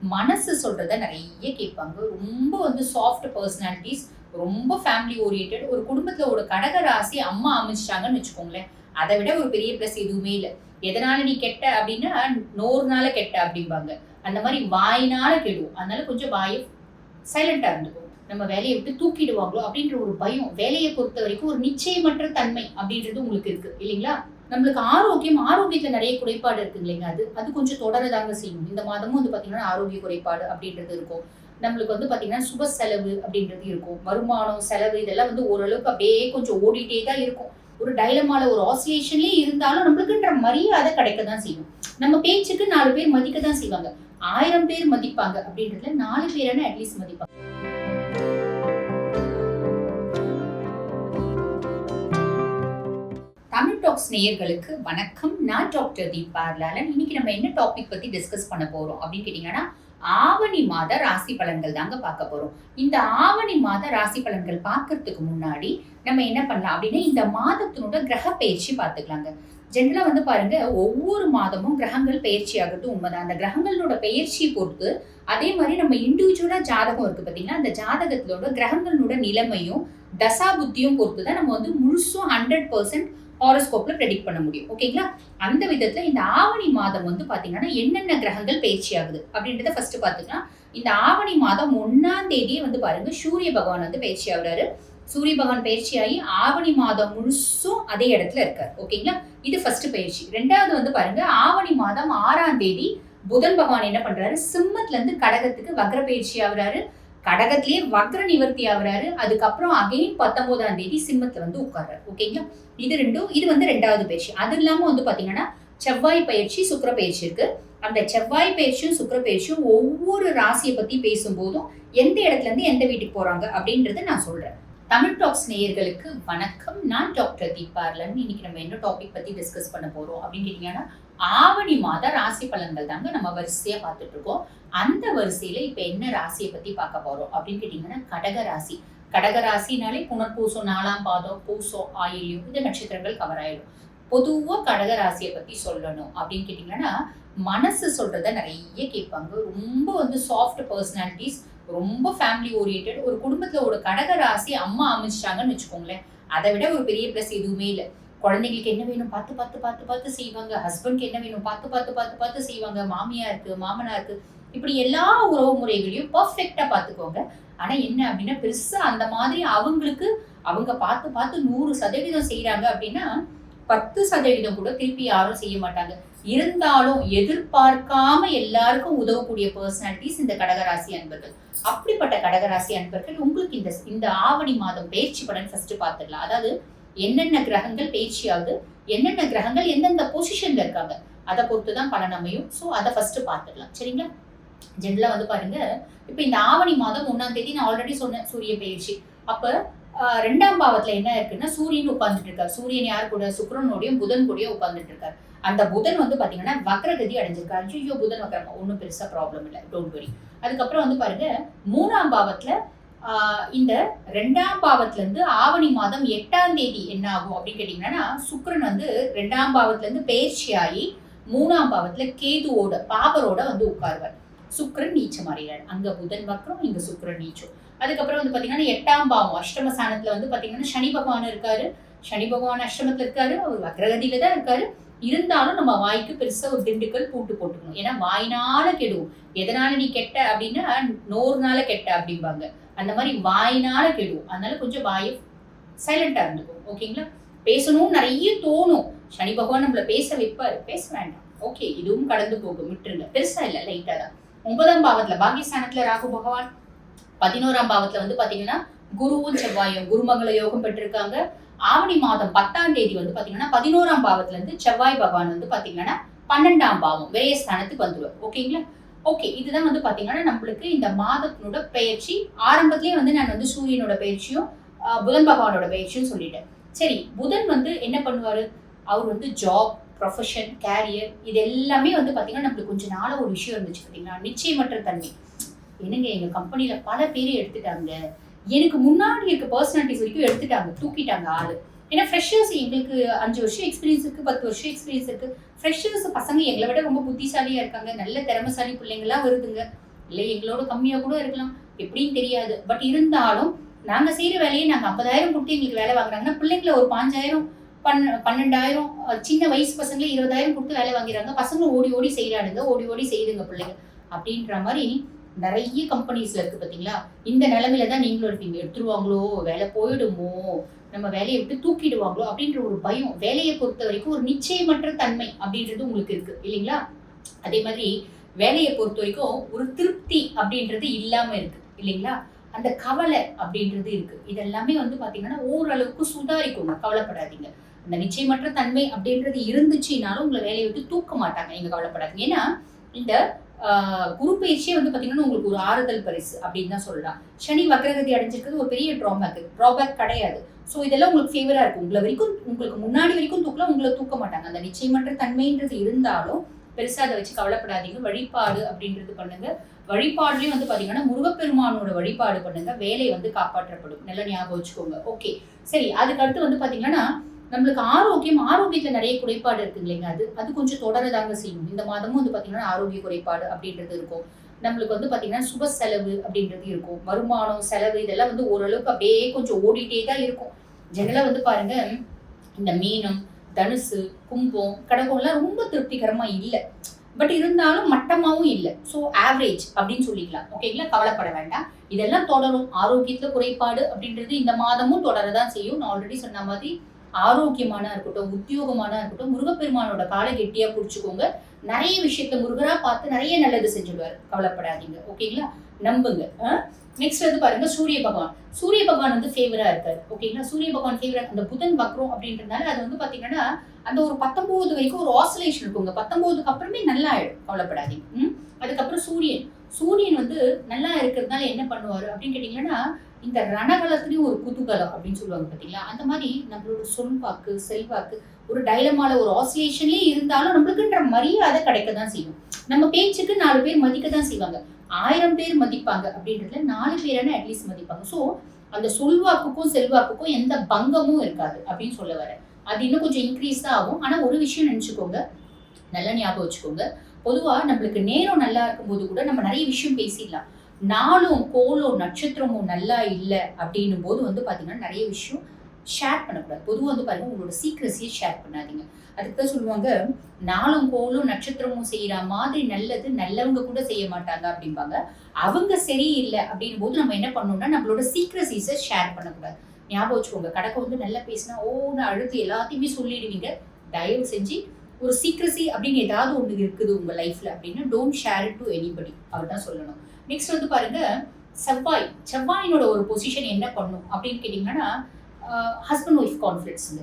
மனசு சொல்றத நிறைய கேட்பாங்க. ரொம்ப வந்து சாஃப்ட் பர்சனாலிட்டிஸ் ரொம்ப ஃபேமிலி ஓரியன்ட் ஒரு குடும்பத்துல ஒரு கடக ராசி அம்மா அமைச்சிட்டாங்கன்னு வச்சுக்கோங்களேன். அதை விட ஒரு பெரிய ப்ளஸ் எதுவுமே இல்லை. எதனால நீ கெட்ட அப்படின்னா நோறுனால கெட்ட அப்படிம்பாங்க. அந்த மாதிரி வாயினால கெடுவோம் அதனால கொஞ்சம் வாயை சைலண்டா இருந்துக்கும் நம்ம வேலையை விட்டு தூக்கிடுவாங்களோ அப்படின்ற ஒரு பயம் வேலையை பொறுத்த வரைக்கும் ஒரு நிச்சயமற்ற தன்மை அப்படின்றது உங்களுக்கு இருக்கு. இல்லைங்களா? நம்மளுக்கு ஆரோக்கியம் ஆரோக்கியத்துல நிறைய குறைபாடு இருக்கு இல்லைங்க அது அது கொஞ்சம் தொடரதாங்க செய்யும். இந்த மாதமும் வந்து பாத்தீங்கன்னா ஆரோக்கிய குறைபாடு அப்படின்றது இருக்கும். நம்மளுக்கு வந்து பாத்தீங்கன்னா சுப செலவு அப்படின்றது இருக்கும். வருமானம் செலவு இதெல்லாம் வந்து ஓரளவுக்கு அப்படியே கொஞ்சம் ஓடிட்டே தான் இருக்கும். ஒரு டைலமால ஒரு ஆசிலேஷன்லயே இருந்தாலும் நம்மளுக்குன்ற மரியாதை கிடைக்க தான் செய்யும். நம்ம பேச்சுக்கு நாலு பேர் மதிக்க தான் செய்வாங்க. ஆயிரம் பேர் மதிப்பாங்க அப்படின்றதுல நாலு பேரான அட்லீஸ்ட் மதிப்பாங்க. தமிழ் டாக்ஸ் நேயர்களுக்கு வணக்கம். நான் டாக்டர் தீபார்லாலன் இன்னைக்கு நம்ம என்ன டாபிக் பத்தி டிஸ்கஸ் பண்ண போறோம் அப்படின்னு கேட்டீங்கன்னா ஆவணி மாத ராசி பலன்கள் தாங்க பார்க்க போறோம். இந்த ஆவணி மாத ராசி பலன்கள் பார்க்கறதுக்கு முன்னாடி நம்ம என்ன பண்ணலாம் அப்படின்னா இந்த மாதத்தினோட கிரக பயிற்சி பார்த்துக்கலாங்க. ஜென்ரலாக வந்து பாருங்க ஒவ்வொரு மாதமும் கிரகங்கள் பயிற்சி ஆகிறது உண்மைதான். அந்த கிரகங்களோட பயிற்சியை பொறுத்து அதே மாதிரி நம்ம இண்டிவிஜுவலாக ஜாதகம் இருக்குது பார்த்தீங்கன்னா அந்த ஜாதகத்திலோட கிரகங்களோட நிலைமையும் தசா புத்தியும் பொறுத்து தான் நம்ம வந்து முழுசும் ஹண்ட்ரட் பர்சன்ட் ஹாரோஸ்கோப்ல ப்ரெடிக்ட் பண்ண முடியும். ஓகேங்களா அந்த விதத்துல இந்த ஆவணி மாதம் வந்து பாத்தீங்கன்னா என்னென்ன கிரகங்கள் பயிற்சி ஆகுது? அப்படின்றத ஃபர்ஸ்ட் பாத்துக்கலாம். இந்த ஆவணி மாதம் ஒன்னாம் தேதியே வந்து பாருங்க சூரிய பகவான் வந்து பயிற்சி ஆகுறாரு. சூரிய பகவான் பயிற்சி ஆகி ஆவணி மாதம் முழுசும் அதே இடத்துல இருக்காரு. ஓகேங்களா இது ஃபர்ஸ்ட் பயிற்சி. ரெண்டாவது வந்து பாருங்க ஆவணி மாதம் ஆறாம் தேதி புதன் பகவான் என்ன பண்றாரு? சிம்மத்துல இருந்து கடகத்துக்கு வக்ர பயிற்சி ஆகுறாரு. கடகத்திலேயே வக்ர நிவர்த்தி ஆகுறாரு. அதுக்கப்புறம் அகைன் பத்தொன்பதாம் தேதி சிம்மத்துல வந்து உட்கார்றாரு. ஓகேங்களா இது ரெண்டும் இது வந்து ரெண்டாவது பயிற்சி. அது இல்லாம வந்து பாத்தீங்கன்னா செவ்வாய் பயிற்சி சுக்கர பயிற்சி இருக்கு. அந்த செவ்வாய் பயிற்சியும் சுக்கர பயிற்சியும் ஒவ்வொரு ராசியை பத்தி பேசும்போதும் எந்த இடத்துல இருந்து எந்த வீட்டுக்கு போறாங்க அப்படின்றத நான் சொல்றேன். தமிழ் டாக்ஸ் நேயர்களுக்கு வணக்கம். நான் டாக்டர் தீபார்லன் இன்னைக்கு நம்ம என்ன டாபிக் பத்தி டிஸ்கஸ் பண்ண போறோம் அப்படின்னு கேட்டீங்கன்னா ஆவணி மாத ராசி பலன்கள் தாங்க நம்ம வரிசையா பார்த்துட்டு இருக்கோம் அந்த வரிசையில இப்ப என்ன ராசியை பத்தி பார்க்க போறோம் அப்படின்னு கேட்டீங்கன்னா கடக ராசி. கடக ராசினாலே புனர்பூசம் நாலாம் பாதம் பூசம் ஆயில்யம் இந்த நட்சத்திரங்கள் கவர் ஆயிடும். பொதுவா கடக ராசியை பத்தி சொல்லணும் அப்படின்னு கேட்டீங்கன்னா மனசு சொல்றத நிறைய கேட்பாங்க. ரொம்ப வந்து சாஃப்ட் பர்சனாலிட்டிஸ் ரொம்ப ஃபேமிலி ஓரியன்ட் ஒரு குடும்பத்துல ஒரு கடக ராசி அம்மா அமைச்சிட்டாங்கன்னு வச்சுக்கோங்களேன் அதை விட ஒரு பெரிய ப்ளஸ் எதுவுமே இல்லை. குழந்தைங்களுக்கு என்ன வேணும்? பார்த்து பார்த்து பார்த்து பார்த்து செய்வாங்க. ஹஸ்பண்ட்க்கு என்ன வேணும்? பார்த்து பார்த்து பார்த்து பார்த்து செய்வாங்க. மாமியா இருக்கு மாமனா இருக்கு. இப்படி எல்லா உறவு முறைகளையும் பர்ஃபெக்டா பார்த்துக்கோங்க. ஆனா என்ன அப்படின்னா பெருசா அந்த மாதிரி அவங்களுக்கு அவங்க பார்த்து பார்த்து நூறு சதவீதம் செய்யறாங்க அப்படின்னா பத்து சதவீதம் கூட திருப்பி யாரும் செய்ய மாட்டாங்க. இருந்தாலும் எதிர்பார்க்காம எல்லாருக்கும் உதவக்கூடிய பர்சனாலிட்டிஸ் இந்த கடகராசி அன்பர்கள். அப்படிப்பட்ட கடகராசி அன்பர்கள் உங்களுக்கு இந்த இந்த ஆவணி மாதம் பயிற்சி பலன் ஃபர்ஸ்ட் பார்த்துடலாம். அதாவது என்னென்ன கிரகங்கள் பயிற்சி ஆகுது என்னென்ன கிரகங்கள் எந்தெந்த பொசிஷன்ல இருக்காங்க அதை பொறுத்து தான் பலன் அமையும். ஸோ அதை ஃபர்ஸ்ட் பார்த்துக்கலாம். சரிங்களா? ஜென்ரலாக வந்து பாருங்க இப்போ இந்த ஆவணி மாதம் ஒன்னாம் தேதி நான் ஆல்ரெடி சொன்னேன் சூரிய பயிற்சி. அப்போ ரெண்டாம் பாவத்துல என்ன இருக்குன்னா சூரியன் உட்கார்ந்துட்டு இருக்காரு. சூரியன் யார் கூட? சுக்கிரனோடையும் புதன் கூடயும் உட்கார்ந்துட்டு இருக்காரு. அந்த புதன் வந்து பாத்தீங்கன்னா வக்ரகதி அடைஞ்சிருக்காரு. ஐயோ புதன் வக்ரமா. ஒன்றும் பெருசா ப்ராப்ளம் இல்லை. டோன்ட் வரி அதுக்கப்புறம் வந்து பாருங்க மூணாம் பாவத்துல இந்த ரெண்டாம் பாவத்துல இருந்து ஆவணி மாதம் எட்டாம் தேதி என்ன ஆகும் அப்படின்னு கேட்டீங்கன்னா சுக்ரன் வந்து ரெண்டாம் பாவத்துல இருந்து பயிற்சியாகி மூணாம் பாவத்துல கேதுவோட பாபரோட வந்து உட்காருவார். சுக்ரன் நீச்சம் அடைகிறார். அங்க புதன் வக்ரம் இங்க சுக்ரன் நீச்சம். அதுக்கப்புறம் வந்து பாத்தீங்கன்னா எட்டாம் பாவம் அஷ்டம சாணத்துல வந்து பாத்தீங்கன்னா சனி பகவான் இருக்காரு. சனி பகவான் அஷ்டமத்துல இருக்காரு. அவர் வக்ரகதியில தான் இருக்காரு. இருந்தாலும் நம்ம வாய்க்கு பெருசா ஒரு திண்டுக்கல் பூட்டு போட்டுக்கணும். ஏன்னா வாயினால கெடுவோம். எதனால நீ கெட்ட அப்படின்னா நோறுனால கெட்ட அப்படிம்பாங்க. அந்த மாதிரி வாயினால கெடுவோம். அதனால கொஞ்சம் வாயை சைலண்டா இருந்துக்கும் ஓகேங்களா பேசணும்னு நிறைய தோணும். சனி பகவான் நம்மள பேச வைப்பாரு. பேச வேண்டாம். ஓகே இதுவும் கடந்து போகும். விட்டுருங்க. பெருசா இல்ல லைட்டா தான். ஒன்பதாம் பாவத்துல பாகிஸ்தானத்துல ராகு பகவான். பதினோராம் பாவத்துல வந்து பாத்தீங்கன்னா குருவும் செவ்வாயும் குருமங்கள யோகம் பெற்றிருக்காங்க. ஆவணி மாதம் பத்தாம் தேதி வந்து பாத்தீங்கன்னா பதினோராம் பாவத்துல இருந்து செவ்வாய் பகவான் வந்து பாத்தீங்கன்னா பன்னெண்டாம் பாவம் விரயஸ்தானத்துக்கு வந்துருவார். ஓகேங்களா ஓகே இதுதான் வந்து பார்த்தீங்கன்னா நம்மளுக்கு இந்த மாதத்தினோட பயிற்சி. ஆரம்பத்திலே வந்து நான் வந்து சூரியனோட பயிற்சியும் புதன் பகவானோட பயிற்சியும் சொல்லிட்டேன். சரி புதன் வந்து என்ன பண்ணுவார்? அவர் வந்து ஜாப் ப்ரொஃபஷன் கேரியர் இது எல்லாமே வந்து பார்த்தீங்கன்னா நம்மளுக்கு கொஞ்சம் நாள ஒரு விஷயம் இருந்துச்சு பார்த்தீங்கன்னா நிச்சயமற்ற தன்மை. என்னங்க எங்கள் கம்பெனியில் பல பேர் எடுத்துட்டாங்க. எனக்கு முன்னாடி இருக்க பர்சனாலிட்டிஸ் வரைக்கும் எடுத்துட்டாங்க தூக்கிட்டாங்க ஆள். ஏன்னா ஃப்ரெஷர்ஸ் எங்களுக்கு அஞ்சு வருஷம் எக்ஸ்பீரியன்ஸ் இருக்குது பத்து வருஷம் எக்ஸ்பீரியன்ஸ் இருக்குது ஃப்ரெஷர்ஸ் பசங்க எங்களை விட ரொம்ப புத்திசாலியாக இருக்காங்க. நல்ல திறமைசாலி பிள்ளைங்களாம் வருதுங்க. இல்லை எங்களோட கம்மியாக கூட இருக்கலாம். எப்படின்னு தெரியாது. பட் இருந்தாலும் நாங்கள் செய்கிற வேலையை நாங்கள் ஐம்பதாயிரம் கொடுத்து எங்களுக்கு வேலை வாங்குறாங்கன்னா பிள்ளைங்களை ஒரு பாஞ்சாயிரம் பன் பன்னெண்டாயிரம் சின்ன வயசு பசங்களே இருபதாயிரம் கொடுத்து வேலை வாங்கிறாங்க. பசங்க ஓடி ஓடி செய்கிறாடுங்க ஓடி ஓடி செய்யுதுங்க பிள்ளைங்க. அப்படின்ற மாதிரி நிறைய கம்பெனிஸ்ல இருக்கு பாத்தீங்களா? இந்த நிலைமையில தான் நீங்களும் இருப்பீங்க. எடுத்துருவாங்களோ? வேலை போயிடுமோ? நம்ம வேலையை விட்டு தூக்கிடுவாங்களோ அப்படின்ற ஒரு பயம் வேலையை பொறுத்த வரைக்கும் ஒரு நிச்சயமற்ற தன்மை அப்படின்றது உங்களுக்கு இருக்கு இல்லைங்களா? அதே மாதிரி வேலையை பொறுத்த வரைக்கும் ஒரு திருப்தி அப்படின்றது இல்லாம இருக்கு இல்லைங்களா? அந்த கவலை அப்படின்றது இருக்கு. இதெல்லாமே வந்து பாத்தீங்கன்னா ஓரளவுக்கு சுதாரிக்குங்க கவலைப்படாதீங்க. அந்த நிச்சயமற்ற தன்மை அப்படின்றது இருந்துச்சுனாலும் உங்களை வேலையை விட்டு தூக்க மாட்டாங்க. நீங்க கவலைப்படாதீங்க. ஏன்னா இந்த குரு பயிற்சியே வந்து பாத்தீங்கன்னா உங்களுக்கு ஒரு ஆறுதல் பரிசு அப்படின்னு தான் சொல்லலாம். சனி வக்ரகதி அடைஞ்சிருக்கிறது ஒரு பெரிய ட்ராபேக் ட்ராபேக் கிடையாது. ஸோ இதெல்லாம் உங்களுக்கு ஃபேவரா இருக்கும். உங்களை வரைக்கும் உங்களுக்கு முன்னாடி வரைக்கும் தூக்கலாம் உங்களை தூக்க மாட்டாங்க. அந்த நிச்சயமற்ற தன்மைன்றது இருந்தாலும் பெருசா அதை வச்சு கவலைப்படாதீங்க. வழிபாடு அப்படின்றது பண்ணுங்க. வழிபாடுலயும் வந்து பாத்தீங்கன்னா முருகப்பெருமானோட வழிபாடு பண்ணுங்க. வேலை வந்து காப்பாற்றப்படும். நல்லா ஞாபகம் வச்சுக்கோங்க. ஓகே சரி அதுக்கு அடுத்து வந்து பாத்தீங்கன்னா நம்மளுக்கு ஆரோக்கியம் ஆரோக்கியத்துல நிறைய குறைபாடு இருக்கு இல்லைங்க அது? அது கொஞ்சம் தொடரதாங்க செய்யும். இந்த மாதமும் வந்து பாத்தீங்கன்னா ஆரோக்கிய குறைபாடு அப்படின்றது இருக்கும். நம்மளுக்கு வந்து பாத்தீங்கன்னா சுப செலவு அப்படின்றது இருக்கும். வருமானம் செலவு இதெல்லாம் வந்து ஓரளவுக்கு அப்படியே கொஞ்சம் ஓடிட்டே தான் இருக்கும். ஜெனரலாக வந்து பாருங்க. இந்த மீனம் தனுசு கும்பம் கடகம்லாம் ரொம்ப திருப்திகரமாக இல்லை. பட் இருந்தாலும் மட்டமாகவும் இல்லை. ஸோ ஆவரேஜ் அப்படின்னு சொல்லிக்கலாம். ஓகேங்களா கவலைப்பட வேண்டாம். இதெல்லாம் தொடரும். ஆரோக்கியத்தில் குறைபாடு அப்படின்றது இந்த மாதமும் தொடரதான் செய்யும். நான் ஆல்ரெடி சொன்ன மாதிரி ஆரோக்கியமான இருக்கட்டும் உத்தியோகமான இருக்கட்டும் முருகப்பெருமானோட காலை கெட்டியா பிடிச்சிக்கோங்க. நிறைய விஷயத்த முருகரா பார்த்து நிறைய நல்லது செஞ்சுடுவார். கவலைப்படாதீங்க. ஓகேங்களா நம்புங்க. நெக்ஸ்ட் வந்து பாருங்க சூரிய பகவான். சூரிய பகவான் வந்து ஃபேவரா இருக்காரு. ஓகேங்களா சூரிய பகவான் ஃபேவரா அந்த புதன் வக்ரம் அப்படின்றதுனால அது வந்து பாத்தீங்கன்னா அந்த ஒரு பத்தொன்பது வரைக்கும் ஒரு ஆசோலேஷன் இருக்குங்க பத்தொன்பதுக்கு அப்புறமே நல்லா ஆயிடும். கவலைப்படாதீங்க. ம்? அதுக்கப்புறம் சூரியன். சூரியன் வந்து நல்லா இருக்கிறதுனால என்ன பண்ணுவாரு அப்படின்னு கேட்டீங்கன்னா இந்த ரணகலத்துலயும் ஒரு குதூகலம் அப்படின்னு சொல்லுவாங்க பாத்தீங்களா? அந்த மாதிரி நம்மளோட சொல்வாக்கு செல்வாக்கு ஒரு டைலமால ஒரு ஆசிலேஷன்லயே இருந்தாலும் நம்மளுக்குன்ற மரியாதை கிடைக்க தான் செய்யும். நம்ம பேச்சுக்கு நாலு பேர் மதிக்க தான் செய்வாங்க. ஆயிரம் பேர் மதிப்பாங்க அப்படின்றதுல நாலு பேரான அட்லீஸ்ட் மதிப்பாங்க. ஸோ அந்த சொல்வாக்குக்கும் செல்வாக்குக்கும் எந்த பங்கமும் இருக்காது அப்படின்னு சொல்ல வர அது இன்னும் கொஞ்சம் இன்க்ரீஸ் தான் ஆகும். ஆனால் ஒரு விஷயம் நினச்சிக்கோங்க. நல்லா ஞாபகம் வச்சுக்கோங்க. பொதுவாக நம்மளுக்கு நேரம் நல்லா இருக்கும்போது கூட நம்ம நிறைய விஷயம் பேசிடலாம். நாளும் கோளும் நட்சத்திரமும் நல்லா இல்லை அப்படின்னும் போது வந்து பார்த்தீங்கன்னா நிறைய விஷயம் ஷேர் பண்ணக்கூடாது. பொதுவாக வந்து பாருங்க உங்களோட சீக்ரஸியை ஷேர் பண்ணாதீங்க. அதுக்கு தான் சொல்லுவாங்க நாளும் கோலும் நட்சத்திரமும் செய்யற மாதிரி நல்லது நல்லவங்க கூட செய்ய மாட்டாங்க அப்படிம்பாங்க. அவங்க சரியில்லை அப்படின் போது நம்ம என்ன பண்ணோம்னா நம்மளோட சீக்ரஸிஸை ஷேர் பண்ணக்கூடாது. ஞாபகம் வச்சுக்கோங்க கடக்க வந்து நல்லா பேசினா ஓன்னு அழுத்து எல்லாத்தையுமே சொல்லிடுவீங்க. தயவு செஞ்சு ஒரு சீக்ரஸி அப்படின்னு ஏதாவது ஒன்று இருக்குது உங்க லைஃப்ல அப்படின்னா don't share it to anybody அவர் தான் சொல்லணும். நெக்ஸ்ட் வந்து பாருங்க செவ்வாய். செவ்வாயினோட ஒரு பொசிஷன் என்ன பண்ணும் அப்படின்னு கேட்டிங்கன்னா ஹஸ்பண்ட் ஒய்ஃப் கான்ஃப்ளிக்ஸுங்க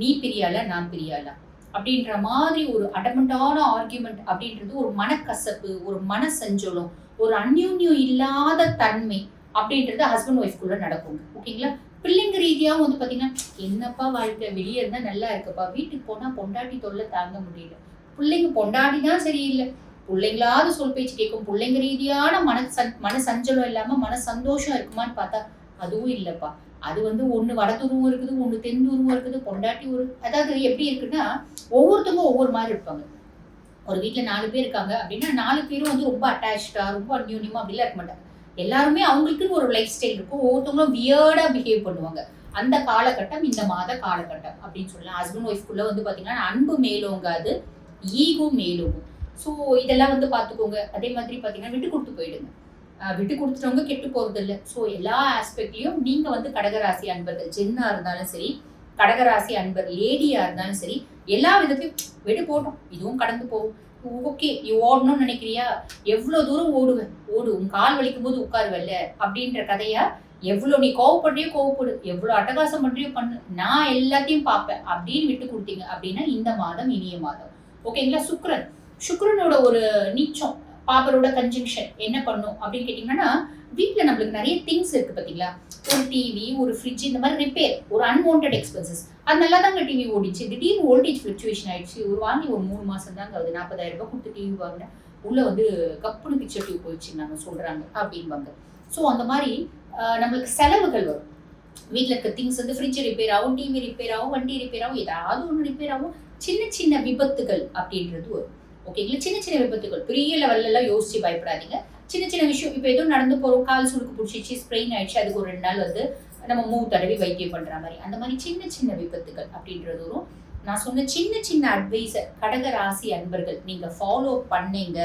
நீ பிரியால நான் பிரியால. அப்படின்ற மாதிரி ஒரு அடமெண்டான ஆர்கியூமெண்ட் அப்படின்றது ஒரு மனக்கசப்பு ஒரு மன சஞ்சலம் ஒரு அந்யோன்யம் இல்லாத தன்மை அப்படின்றது ஹஸ்பண்ட் ஒய்ஃப்குள்ள நடக்கும். ஓகேங்களா? பிள்ளைங்க ரீதியாகவும் வந்து பார்த்தீங்கன்னா என்னப்பா வாழ்க்கை? வெளியே இருந்தால் நல்லா இருக்குப்பா. வீட்டுக்கு போனால் பொண்டாட்டி தொல்லை தாங்க முடியல. பிள்ளைங்க பொண்டாடி தான் சரியில்லை. பிள்ளைங்களாவது சொல் பேச்சு கேட்கும். பிள்ளைங்க ரீதியான மன சஞ் மன சஞ்சலம் இல்லாமல் மன சந்தோஷம் இருக்குமான்னு பார்த்தா அதுவும் இல்லைப்பா. அது வந்து ஒன்று வடதுருவும் இருக்குது ஒன்று தென்துருவும் இருக்குது பொண்டாட்டி ஒரு அதாவது எப்படி இருக்குன்னா ஒவ்வொருத்தவங்க ஒவ்வொரு மாதிரி இருப்பாங்க. ஒரு வீட்டில் நாலு பேர் இருக்காங்க அப்படின்னா நாலு பேரும் வந்து ரொம்ப அட்டாச்சா ரொம்ப அந்யூன்யமாக அப்படிலாம் இருக்க மாட்டாங்க. எல்லாருமே அவங்களுக்குன்னு ஒரு லைஃப் ஸ்டைல் இருக்கும். ஒவ்வொருத்தவங்களும் வியர்டாக பிஹேவ் பண்ணுவாங்க. அந்த காலகட்டம் இந்த மாத காலகட்டம் அப்படின்னு சொல்லலாம். ஹஸ்பண்ட் ஒய்ஃப்குள்ளே வந்து பார்த்தீங்கன்னா அன்பு மேலோங்காது ஈகோ மேலோங்கும். ஸோ இதெல்லாம் வந்து பார்த்துக்கோங்க அதே மாதிரி பார்த்தீங்கன்னா விட்டு கொடுத்து போயிடுங்க. விட்டு கொடுத்துட்டவங்க கெட்டு போகிறதில்ல இல்லை ஸோ எல்லா ஆஸ்பெக்ட்லேயும் நீங்கள் வந்து கடகராசி அன்பர்கள் ஜென்னா இருந்தாலும் சரி கடகராசி அன்பர் லேடியாக இருந்தாலும் சரி எல்லா விதத்தையும் விடு போட்டோம். இதுவும் கடந்து போகும். ஓகே நீ ஓடணும்னு நினைக்கிறியா? எவ்வளோ தூரம் ஓடுவேன் ஓடு உன் கால் வலிக்கும் போது உட்காருவல்ல? அப்படின்ற கதையா? எவ்வளோ நீ கோவப்படுறியோ கோவப்படு. எவ்வளோ அட்டகாசம் பண்றியோ பண்ணு. நான் எல்லாத்தையும் பார்ப்பேன். அப்படின்னு விட்டு கொடுத்தீங்க அப்படின்னா இந்த மாதம் இனிய மாதம். ஓகேங்களா? சுக்ரன் சுக்ரனோட ஒரு நீச்சம். பாப்பரோட கன்ஜங்ஷன் என்ன பண்ணும் அப்படின்னு கேட்டிங்கன்னா வீட்டில் நம்மளுக்கு நிறைய திங்ஸ் இருக்கு பார்த்தீங்களா? ஒரு டிவி ஒரு ஃப்ரிட்ஜ் இந்த மாதிரி ரிப்பேர் ஒரு அன்வான்ட் எக்ஸ்பென்சஸ் அது நல்லா தாங்க டிவி ஓடிச்சு. திடீர்னு வோல்டேஜ் ஃப்ளக்சுவேஷன் ஆயிடுச்சு. ஒரு வாங்கி ஒரு மூணு மாசம் தாங்க அது நாற்பதாயிரம் ரூபாய் கொடுத்து டிவி வாங்கினேன். உள்ள வந்து கப்புனு பிக்சர் டிவி போயிடுச்சு நாங்கள் சொல்றாங்க அப்படின்பாங்க ஸோ அந்த மாதிரி நம்மளுக்கு செலவுகள் வரும். வீட்டில் இருக்க திங்ஸ் வந்து ஃப்ரிட்ஜ் ரிப்பேர் ஆகும் டிவி ரிப்பேர் ஆகும் வண்டி ரிப்பேர் ஆகும் ஏதாவது ஒன்று ரிப்பேர் ஆகும். சின்ன சின்ன விபத்துகள் அப்படின்றது வரும். ஓகேங்களா சின்ன சின்ன விபத்துகள். பெரிய லெவல்ல யோசிச்சு பயப்படாதீங்க. சின்ன சின்ன விஷயம். இப்போ எதுவும் நடந்து போகிறோம் கால் சுருக்கு பிடிச்சிச்சு ஸ்ப்ரெயின் ஆயிடுச்சு அதுக்கு ஒரு ரெண்டு நாள் வந்து நம்ம மூ தடவி வைத்தியம் பண்ணுற மாதிரி. அந்த மாதிரி சின்ன சின்ன விபத்துகள் அப்படின்றது வரும். நான் சொன்ன சின்ன சின்ன அட்வைஸை கடக ராசி அன்பர்கள் நீங்கள் ஃபாலோ பண்ணீங்க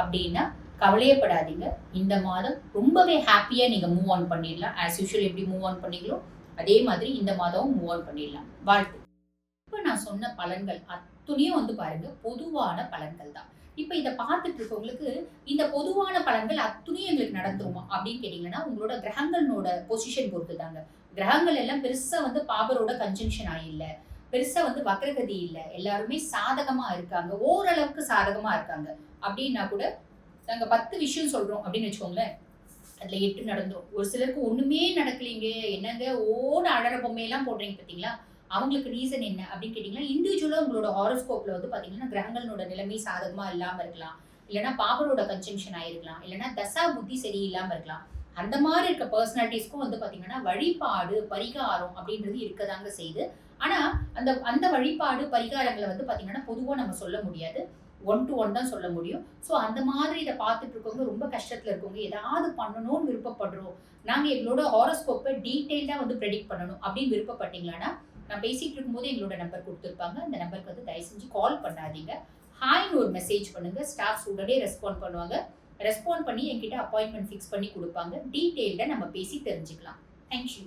அப்படின்னா கவலையப்படாதீங்க. இந்த மாதம் ரொம்பவே ஹாப்பியாக நீங்கள் மூவ் ஆன் பண்ணிடலாம். ஆஸ் யூஷுவல் எப்படி மூவ் ஆன் பண்ணீங்களோ அதே மாதிரி இந்த மாதமும் மூவ் ஆன் பண்ணிடலாம். வாழ்த்து. இப்போ நான் சொன்ன பலன்கள் துணியை வந்து பாருங்க பொதுவான பலன்கள் தான். இப்போ இதை பார்த்துட்டு இருக்கவங்களுக்கு இந்த பொதுவான பலன்கள் அத்துணையும் எங்களுக்கு நடந்துருமா அப்படின்னு கேட்டிங்கன்னா உங்களோட கிரகங்களோட பொசிஷன் பொறுத்து தாங்க. கிரகங்கள் எல்லாம் பெருசா வந்து பாபரோட கன்ஜங்ஷன் ஆயில்ல பெருசா வந்து வக்ரகதி இல்லை. எல்லாருமே சாதகமா இருக்காங்க. ஓரளவுக்கு சாதகமா இருக்காங்க. அப்படின்னா கூட நாங்கள் பத்து விஷயம் சொல்றோம் அப்படின்னு வச்சுக்கோங்களேன். அதுல எட்டு நடந்தோம் ஒரு சிலருக்கு ஒண்ணுமே நடக்கலைங்க. என்னங்க? ஓட அழற பொம்மையெல்லாம் போடுறீங்க பார்த்தீங்களா அவங்களுக்கு ரீசன் என்ன அப்படின்னு கேட்டிங்கன்னா இண்டிவிஜுவலாக உங்களோட ஹாரோஸ்கோப்பில் வந்து பார்த்தீங்கன்னா கிரகங்களோட நிலைமை சாதகமாக இல்லாமல் இருக்கலாம். இல்லைன்னா பாபரோட கன்ஜங்ஷன் ஆயிருக்கலாம். இல்லைன்னா தசா புத்தி சரியில்லாமல் இருக்கலாம். அந்த மாதிரி இருக்க பர்சனாலிட்டிஸ்க்கும் வந்து பார்த்தீங்கன்னா வழிபாடு பரிகாரம் அப்படின்றது இருக்கதாங்க செய்யுது. ஆனால் அந்த அந்த வழிபாடு பரிகாரங்களை வந்து பார்த்தீங்கன்னா பொதுவாக நம்ம சொல்ல முடியாது. ஒன் டு ஒன் தான் சொல்ல முடியும். ஸோ அந்த மாதிரி இதை பார்த்துட்டு இருக்கவங்க ரொம்ப கஷ்டத்தில் இருக்கவங்க ஏதாவது பண்ணணும்னு விருப்பப்படுறோம். நாங்கள் எங்களோட ஹாரோஸ்கோப்பை டீட்டெயில்டாக வந்து ப்ரெடிக்ட் பண்ணணும் அப்படின்னு விருப்பப்பட்டீங்களான்னா நான் பேசிட்டு இருக்கும்போது எங்களோட நம்பர் கொடுத்துருப்பாங்க. அந்த நம்பருக்கு வந்து தயவு செஞ்சு கால் பண்ணாதீங்க ஹாய்னு ஒரு மெசேஜ் பண்ணுங்க. ஸ்டாஃப்ஸ் உடனே ரெஸ்பாண்ட் பண்ணுவாங்க. ரெஸ்பாண்ட் பண்ணி என்கிட்ட அப்பாயின்மெண்ட் ஃபிக்ஸ் பண்ணி கொடுப்பாங்க. டீட்டெயில்டாக நம்ம பேசி தெரிஞ்சுக்கலாம். தேங்க்யூ